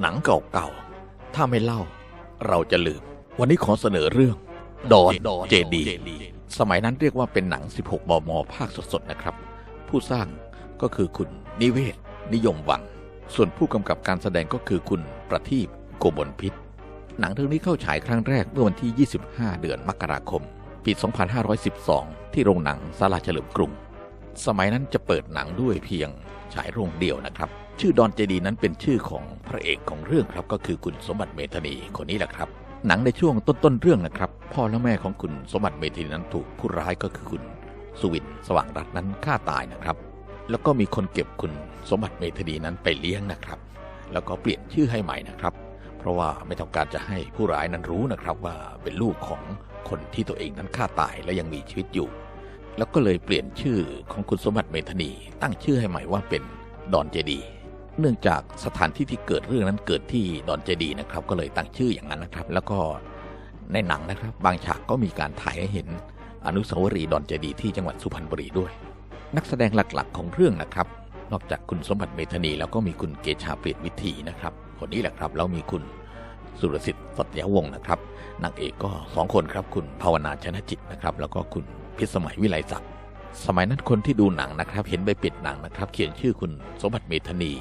หนังเก่าๆ ถ้าไม่เล่า เราจะลืม วันนี้ขอเสนอเรื่อง ดอนเจดีสมัยนั้นเรียกว่าเป็นหนัง 16 มม ภาคสดๆ นะครับ ผู้สร้างก็คือคุณนิเวศ นิยมวัง ส่วนผู้กำกับการแสดงก็คือคุณประทีปโกบลพิษ หนังเรื่องนี้เข้าฉายครั้งแรกเมื่อวันที่ 25 เดือนมกราคม ปี 2512 ที่โรงหนังสาราเฉลิมกรุง สมัยนั้นจะเปิดหนังด้วยเพียงฉายโรงเดียวนะครับ ชื่อดอนเจดีนั้นเป็นชื่อของพระเอกของเรื่องครับก็คือคุณสมบัติเมธานีคนนี้แหละครับ หนังในช่วงต้นๆเรื่องนะครับ พ่อและแม่ของคุณสมบัติเมธานีนั้นถูกผู้ร้ายก็คือคุณสุวินสว่างรัตน์นั้นฆ่าตายนะครับ แล้วก็มีคนเก็บคุณสมบัติเมธานีนั้นไปเลี้ยงนะครับ แล้วก็เปลี่ยนชื่อให้ใหม่นะครับ เพราะว่าไม่ต้องการจะให้ผู้ร้ายนั้นรู้นะครับว่าเป็นลูกของคนที่ตัวเองนั้นฆ่าตายและยังมีชีวิตอยู่ แล้วก็เลยเปลี่ยนชื่อของคุณสมบัติเมธานี ตั้งชื่อให้ใหม่ว่าเป็นดอนเจดี เนื่องจากสถานที่ที่เกิดเรื่องนั้นเกิดที่ดอนเจดีนะครับ ก็เลยตั้งชื่ออย่างนั้นนะครับ แล้วก็ในหนังนะครับ บางฉากก็มีการถ่ายให้เห็นอนุสาวรีย์ดอนเจดีที่จังหวัดสุพรรณบุรีด้วย นักแสดงหลักๆของเรื่องนะครับ นอกจากคุณสมบัติเมธานีแล้วก็มีคุณเกชาเปลี่ยนวิธีนะครับคนนี้แหละครับแล้วมีคุณสุรสิทธิ์สัตยวงศ์นะครับนางเอกก็สองคนครับคุณภาวนาชนะจิตนะครับ แล้วก็คุณพิสมัยวิไลศักดิ์สมัยนั้นคนที่ดูหนังนะครับ เห็นใบปิดหนังนะครับ เขียนชื่อคุณสมบัติเมธานี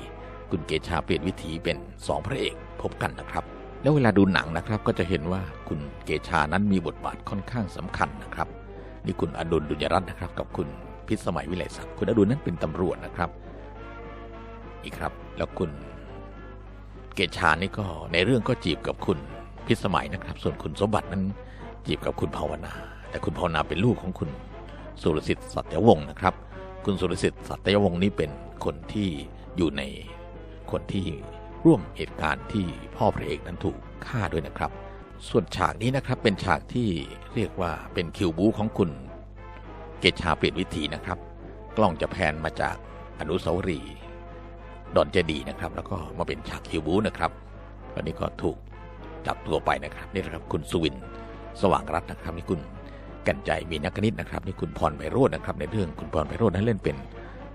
คุณเกชาเปลี่ยนวิถีเป็นสองพระเอกพบกันนะครับ แล้วเวลาดูหนังนะครับก็จะเห็นว่าคุณเกชานั้นมีบทบาทค่อนข้างสำคัญนะครับ นี่คุณอดุลดุลยรัตน์นะครับ กับคุณพิสมัยวิไลศักดิ์คุณอดุลนั้นเป็นตำรวจนะครับ อีกครับ แล้วคุณเกชานี่ก็ในเรื่องก็จีบกับคุณพิสมัยนะครับ ส่วนคุณสมบัตินั้นจีบกับคุณภาวนา แต่คุณภาวนาเป็นลูกของคุณสุรสิทธิ์สัตยวงศ์นะครับ คุณสุรสิทธิ์สัตยวงศ์นี่เป็นคนที่อยู่ใน คนที่ร่วมเหตุการณ์ที่พ่อพระเอกนั้นถูกฆ่าด้วยนะครับ ส่วนฉากนี้นะครับเป็นฉากที่เรียกว่าเป็นคิวบูของคุณเกชาเปลี่ยนวิธีนะครับ กล้องจะแพนมาจากอนุสาวรีย์ดอนเจดีนะครับ แล้วก็มาเป็นฉากคิวบูนะครับวันนี้ก็ถูกจับตัวไปนะครับนี่นะครับคุณสุวินสว่างรัตน์นะครับนี่คุณกันใจมีนักนิษฐ์นะครับนี่คุณพรไพโรจน์นะครับในเรื่องคุณพรไพโรจน์นั้นเล่นเป็น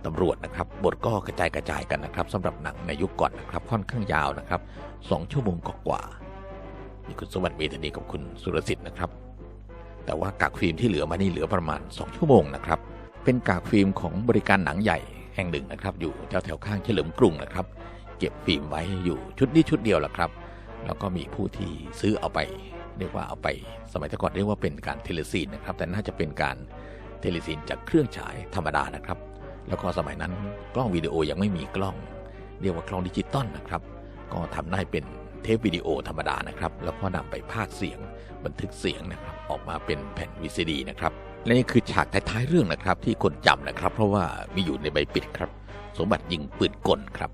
ตำรวจนะครับ บทก็กระจายกระจายกันนะครับสำหรับหนังในยุคก่อนนะครับ ค่อนข้างยาวนะครับสองชั่วโมงกว่าๆนี่คุณสวัสดิ์เมธานีกับคุณสุรสิทธิ์นะครับ แต่ว่ากากฟิล์มที่เหลือมานี่เหลือประมาณ 2 ชั่วโมงนะครับ เป็นกากฟิล์มของบริการหนังใหญ่แห่งหนึ่งนะครับ อยู่แถวแถวๆข้างเฉลิมกรุงนะครับ เก็บฟิล์มไว้อยู่ชุดนี้ชุดเดียวแหละครับ แล้วก็มีผู้ที่ซื้อเอาไป เรียกว่าเอาไป สมัยต่ก่อนเรียกว่าเป็นการเทเลซีนนะครับ แต่น่าจะเป็นการเทเลซีนจากเครื่องฉายธรรมดานะครับ แล้วก็สมัยนั้นกล้องวิดีโอยังไม่มีกล้อง เรียกว่ากล้องดิจิตอลนะครับ ก็ทำได้เป็นเทปวิดีโอธรรมดานะครับ แล้วก็นำไปพากเสียงบันทึกเสียงนะครับ ออกมาเป็นแผ่น VCD นะครับและนี่คือฉากท้ายๆเรื่องนะครับที่คนจำนะครับ เพราะว่ามีอยู่ในใบปิดครับ สมบัติยิงปืนกลครับ